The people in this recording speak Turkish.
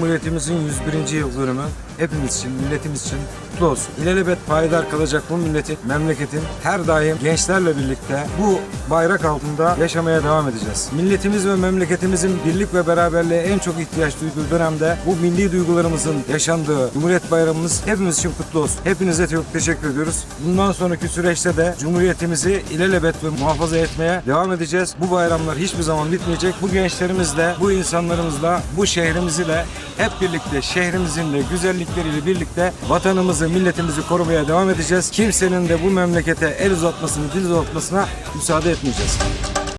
Cumhuriyetimizin 101. yıl dönümü hepimiz için, milletimiz için kutlu olsun. İlelebet payidar kalacak bu milletin, memleketin her daim gençlerle birlikte bu bayrak altında yaşamaya devam edeceğiz. Milletimiz ve memleketimizin birlik ve beraberliğe en çok ihtiyaç duyduğu dönemde bu milli duygularımızın yaşandığı Cumhuriyet Bayramımız hepimiz için kutlu olsun. Hepinize çok teşekkür ediyoruz. Bundan sonraki süreçte de Cumhuriyetimizi ilelebet ve muhafaza etmeye devam edeceğiz. Bu bayramlar hiçbir zaman bitmeyecek. Bu gençlerimizle, bu insanlarımızla, bu şehrimizle hep birlikte şehrimizin de güzellikleriyle birlikte vatanımızı, milletimizi korumaya devam edeceğiz. Kimsenin de bu memlekete el uzatmasını, dil uzatmasına müsaade etmeyeceğiz.